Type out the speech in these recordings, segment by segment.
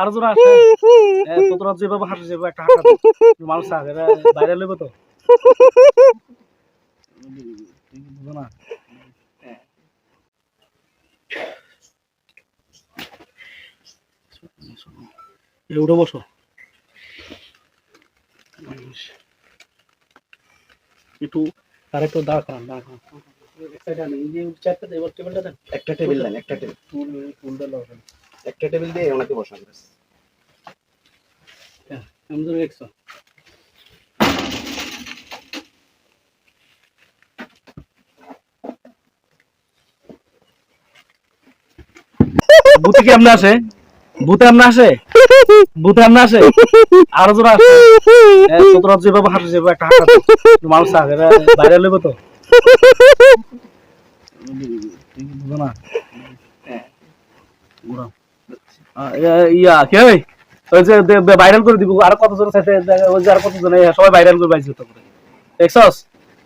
আরও আসে তোরা যেভাবে হাসে যেভাবে একটা হাসা মানুষ বাইরে লেবে তো। না উঠে বসো। একটু তার একটু দাঁড় করান দাঁড় করান। একটা টেবিল দেন একটা টেবিল। টুল টুলটা লাগান একটা টেবিল দিয়ে ওনাকে বসান। দেখছ বুতে কি আমনে আসে? বুতে আমনে আসে? বুতে আমনে আসে? আরও জোর আসে। যেভাবে হাসে যেভাবে একটা হাসা মানুষ বাইরে তো। বুঝো না? ঘুরাও। ভাইরাল করে দিব, আর কতজন আর কতজন সবাই ভাইরাল করে পাইছি তো দেখছস?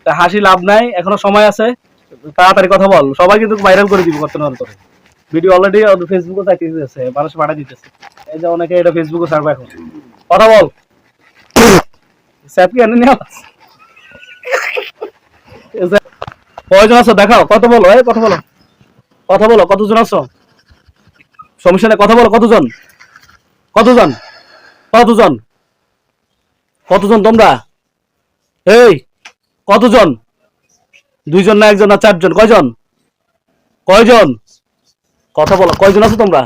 হাসি লাভ নাই, এখনও সময় আছে। তাড়াতাড়ি কথা বল, সবাই কিন্তু ভাইরাল করে দিব কত তোরে ভিডিও অলরেডি ফেসবুকে চাইতেছে, মানুষ পাঠা দিতেছে। এই যে অনেকে এটা ফেসবুকে ছাড়বে এখন। কথা বল। স্যাপ কি এনে নিয়ে? কয়জন আছো? দেখাও কত বলো, এই কথা বলো। কথা বলো, কতজন আছো? সমস্যা নেই, কথা বলো, কতজন? কতজন? কতজন? কতজন তোমরা? এই, কতজন? দুইজন না একজন না চারজন? কয়জন? কয়জন? কথা বলো, কয়জন আছো তোমরা?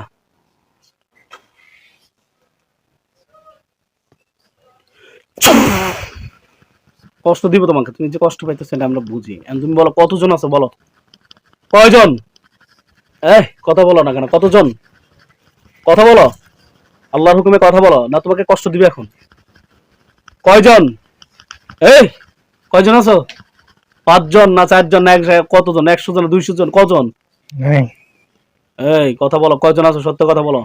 কষ্ট দিব তোমাকে, তুমি যে কষ্ট পাইতেছো এটা আমরা বুঝি। তুমি বলো, কতজন আছো বলো? কয়জন? এই, কথা বলো না কেন, কতজন? কথা বলো। আল্লাহর হুকুমে কথা বলো না তোমাকে কষ্ট দিবে এখন? কয়জন? এই কয়জন আছো? পাঁচজন না চারজন না এক কতজন? একশো জন দুইশো জন কজন? এই কথা বলো কয়জন আছো? সত্য কথা বলো।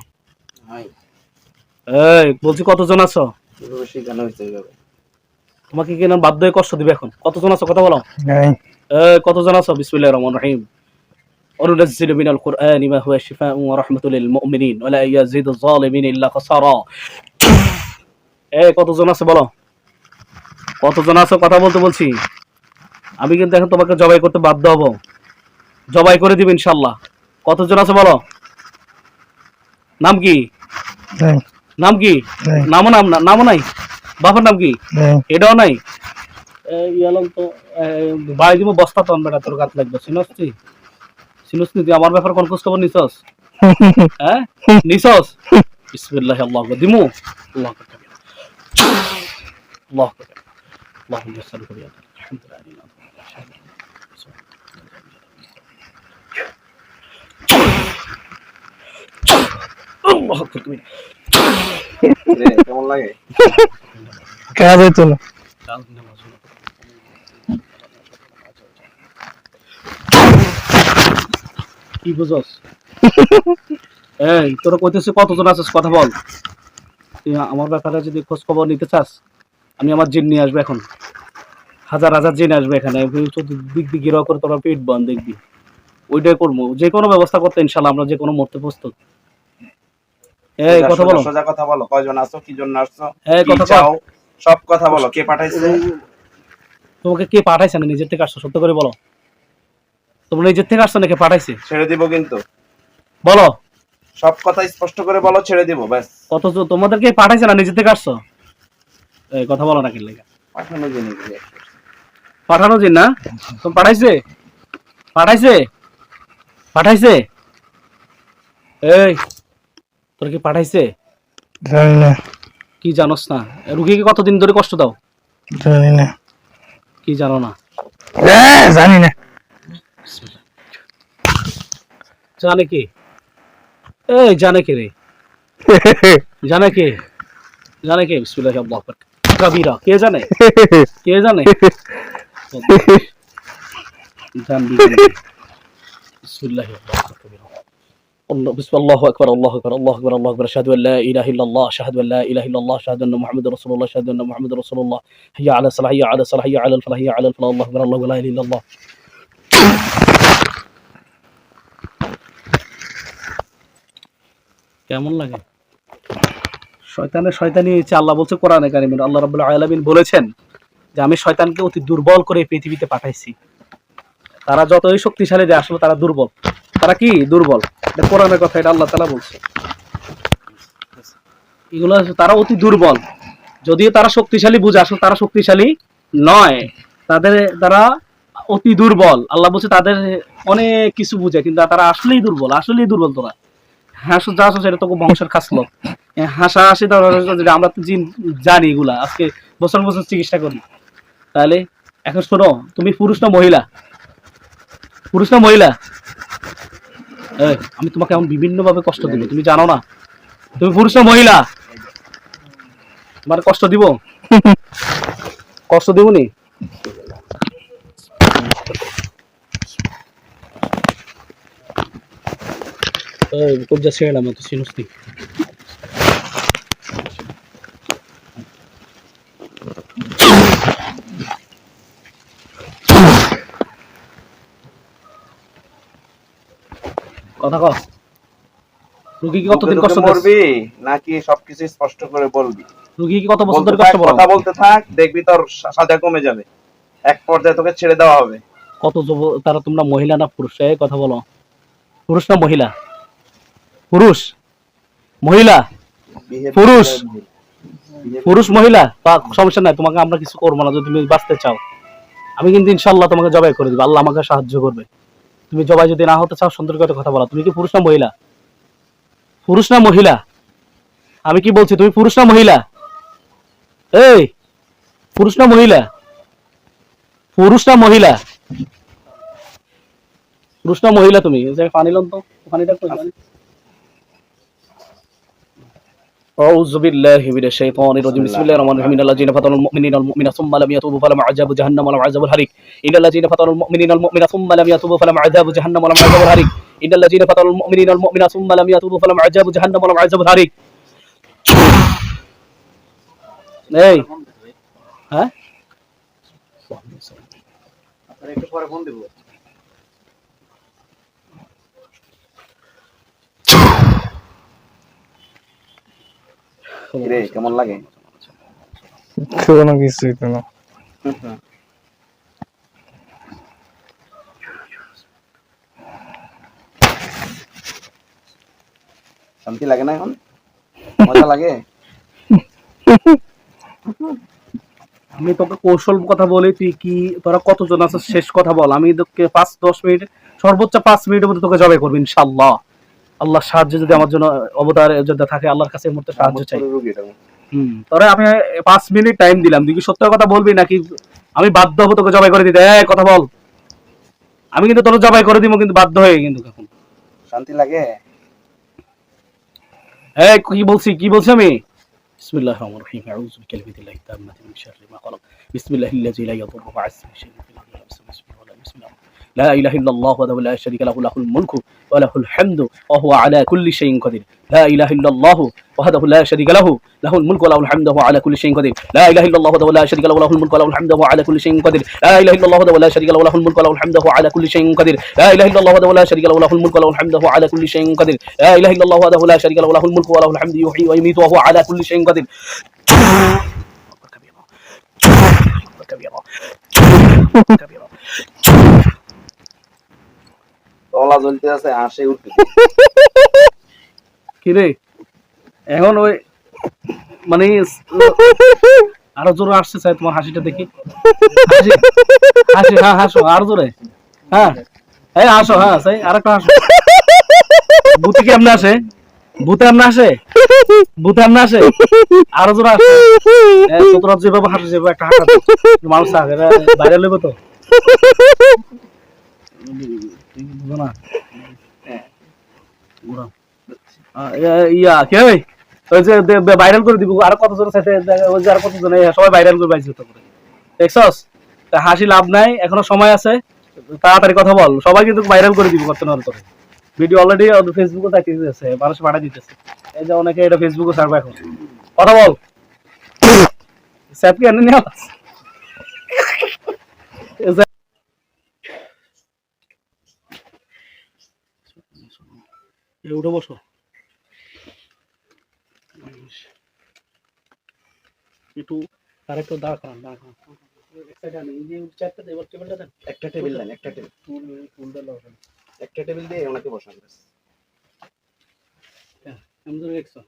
এই বলছি কতজন আছো? তোমাকে কি না বাধ্য হয়ে কষ্ট দিবে এখন? কতজন আছো? কথা বলো। এই কতজন আছো? বিসমিল্লাহির রহমানির রহিম। وننزل من القرآن ما هو شفاء ورحمة للمؤمنين ولا يزيد الظالمين إلا خسارا এই কতজন আছে বলো কতজন আছো কথা বলতে বলছি আমি কিন্তু এখন তোমাকে জবাই করতে বাধ্য হব জবাই করে দিবে ইনশাল্লাহ কতজন আছে বলো নাম কি নাই নাম কি নাই নামও নাম না নামও নাই বাবার নাম কি নাই এটাও নাই ইয়ালাম তো বাড়ি দিব বস্তা তো বেটা তোর গাত লাগবে চিনস সিনুস তুই? আমার ব্যাপারে কোন খোঁজ খবর নিছস? হ্যাঁ? নিছস? বিসমিল্লাহ আল্লাহ দিমু? আল্লাহ আল্লাহ আল্লাহ আলহামদুলিল্লাহ আল্লাহ কেমন লাগে কাজ হইতো কি বুঝস? এই তোরা কইতেছে কতজন আছিস কথা বল। তুই আমার ব্যাপারে যদি খোঁজ খবর নিতে চাস আমি আমার জিন নিয়ে আসব এখন। হাজার হাজার জিন আসবে এখানে দিক দিক গিরো করে তোরা পেট বন্ধ দেখবি। ওইটাই করব। যে কোনো ব্যবস্থা করতে ইনশাল্লাহ আমরা যে কোনো মরতে প্রস্তুত। এই কথা বলো। সোজা কথা বলো। কয়জন আসছো কি জন্য আসছো? এই কথা চাও? সব কথা বলো। কে পাঠাইছে? তোমাকে কে পাঠাইছে না? নিজের থেকে আসছো সত্য করে বলো। তোমরা নিজের থেকে আসছো নাকি? পাঠাইছে। ছেড়ে দিব কিন্তু। বলো। সব কথা স্পষ্ট করে বলো ছেড়ে দিব ব্যাস। অথচ তোমাদেরকে পাঠাইছে না নিজে থেকে আসছো? এই কথা বলো না কি লেগে। পাঠানো দিয়ে। পাঠানো যে না? তো পাঠাইছে? পাঠাইছে? পাঠাইছে? এই তোর কি পাঠাইছে? জানি না। কি জানোস না? রুগীকে কতদিন ধরে কষ্ট দাও? জানি না। কি জানো না? জানি না। জানে কি এই জানে কে রে জানে কে জানে কে বিসমিল্লাহ আল্লাহু আকবার কবিরা কে জানে কে জানে জানবি কি? বিসমিল্লাহ আল্লাহু আকবার কবিরা الله بسم الله اكبر الله اكبر الله اكبر الله اكبر اشهد ان لا اله الا الله اشهد ان لا اله الا الله اشهد ان محمد رسول الله اشهد ان محمد رسول الله حي على الصلاه حي على الصلاه حي على الفلاح حي على الفلاح الله اكبر الله لا اله الا الله কেমন লাগে? শয়তানের শয়তানি হচ্ছে আল্লাহ বলছে কোরআনে কারিমের আল্লাহ রাব্বুল আলামিন বলেছেন যে আমি শয়তানকে অতি দুর্বল করে পৃথিবীতে পাঠাইছি। তারা যতই শক্তিশালী যে আসলে, তারা দুর্বল। তারা কি? দুর্বল। এটা কোরআনের কথা, এটা আল্লাহ তাআলা বলছে। এগুলো তারা অতি দুর্বল। যদিও তারা শক্তিশালী বুঝে, আসলে তারা শক্তিশালী নয়। তাদের তারা অতি দুর্বল। আল্লাহ বলছে তাদের অনেক কিছু বুঝে, কিন্তু তারা আসলেই দুর্বল আসলেই দুর্বল তোরা। হাঁস যা আছে সেটা তো বংশের খাসলো হাসা হাসি যেটা আমরা তো জিন জানি এগুলা আজকে বছর বছর চিকিৎসা করি। তাহলে এখন শোনো তুমি পুরুষ না মহিলা? পুরুষ না মহিলা? আমি তোমাকে এমন বিভিন্ন ভাবে কষ্ট দিব তুমি জানো না? তুমি পুরুষ না মহিলা? তোমার কষ্ট দিব? কষ্ট দিব নি কবজা ছেড়ে না তো সিনুস নি কথা কও। রুগী কি কতদিন কষ্ট মরবি নাকি সবকিছু স্পষ্ট করে বলবি? রুগী কি কত বছর ধরে কষ্ট কথা বলতে থাক দেখবি তোর সাজা কমে যাবে। এক পর্যায়ে তোকে ছেড়ে দেওয়া হবে। কত যুব- তারা তোমরা মহিলা না পুরুষ? কথা বলো। পুরুষ না মহিলা? পুরুষ মহিলা পুরুষ। পুরুষ মহিলা তা সমস্যা নাই তোমাকে আমরা কিছু করব না যদি তুমি বাঁচতে চাও। আমি কিন্তু ইনশাল্লাহ তোমাকে জবাই করে দিবো আল্লাহ আমাকে সাহায্য করবে। তুমি জবাই যদি না হতে চাও সুন্দর করে কথা বলো। তুমি কি পুরুষ না মহিলা? পুরুষ না মহিলা? আমি কি বলছি তুমি পুরুষ না মহিলা? এই পুরুষ না মহিলা? পুরুষ না মহিলা? পুরুষ না মহিলা তুমি পানি লন তো পানিটা কই পানি أعوذ بالله من الشيطان الرجيم بسم الله الرحمن الرحيم إن الذين فتنوا المؤمنين والمؤمنات ثم لم يتوبوا فلهم عذاب جهنم ولهم عذاب الحريق إن الذين فتنوا المؤمنين والمؤمنات ثم لم يتوبوا فلهم عذاب جهنم ولهم عذاب الحريق إن الذين فتنوا المؤمنين والمؤمنات ثم لم يتوبوا فلهم عذاب جهنم ولهم عذاب الحريق এই হ্যাঁ একটু পরে ফোন দেবো রে কেমন লাগে? কোনো কিছুই তো না। শান্তি লাগে না এখন? মজা লাগে? আমি তোকে কৌশল কথা বলি তুই কি তোরা কতজন আছে শেষ কথা বল। আমি তোকে পাঁচ দশ মিনিট সর্বোচ্চ পাঁচ মিনিটের মধ্যে তোকে জবাই করব ইনশাল্লাহ। আল্লাহ সাহায্য যদি আমার জন্য অবতার যদি থাকে আল্লাহর কাছে মুহূর্তে সাহায্য চাই। হুম তোরা আমি পাঁচ মিনিট টাইম দিলাম। তুই কি সত্য কথা বলবি নাকি? আমি বাধ্য হব তোকে জবাই করে দিতে। এই কথা বল। আমি কিন্তু তোর জবাই করে দিব কিন্তু বাধ্য হয়ে কিন্তু এখন। শান্তি লাগে? এই কি বলছি কি বলছি আমি? বিসমিল্লাহির রহমানির রহিম। আউযু বিকালিমাতিল্লাহি তাম্মাতি মিন শাররি মা খালাক। বিসমিল্লাহিল্লাযী লা ইয়াদুররু মা'a ইসমিহি বিসমিল্লাহ لا إله إلا الله وحده لا شريك له له الملك وله الحمد وهو على كل شيء قدير. لا إله إلا الله وحده لا شريك له له الملك وله الحمد وهو على كل شيء قدير. لا إله إلا الله وحده لا شريك له له الملك وله الحمد وهو على كل شيء قدير. لا إله إلا الله وحده لا شريك له له الملك وله الحمد وهو على كل شيء قدير. لا إله إلا الله وحده لا شريك له له الملك وله الحمد وهو على كل شيء قدير. لا إله إلا الله وحده لا شريك له له الملك وله الحمد يحيي ويميت وهو على كل شيء قدير. كبيرا كبيرا তলা জ্বলতে আছে, হাসে কিরে? এখন ওই মানে আরও জোরে আসছে চাই তোমার হাসিটা দেখি। হাসি? হ্যাঁ হাসো, আরও জোরে। হ্যাঁ হ্যাঁ সেই, আরেকটা হাসো। আসে? ভূতে এমনি আসে? ভূতে এমনি আসে? আরও জোরে আসে। যেভাবে হাসে যেভাবে একটা হাসা মানুষ বাইরে লেবে তো। ভাইরাল করে দিব আর সবাই ভাইরাল করে দেখছস হাসি লাভ নাই এখনও সময় আছে তাড়াতাড়ি কথা বল সবাই কিন্তু ভাইরাল করে দিব করতে করে ভিডিও অলরেডি ফেসবুকে দেখতেছে মানুষ পাঠা দিতেছে এই যে অনেকে এটা ফেসবুকে ছাড়বে এখন কথা বল স্যাপ কি এনে নিয়ে আস? এই যে- এই উঠে বসো। একটু আর একটু দাঁড় করান দাঁড় করান। একটা টেবিল দেন একটা টেবিল। একটা টেবিল দিয়ে ওনাকে বসান। এমন ধরে রেখছো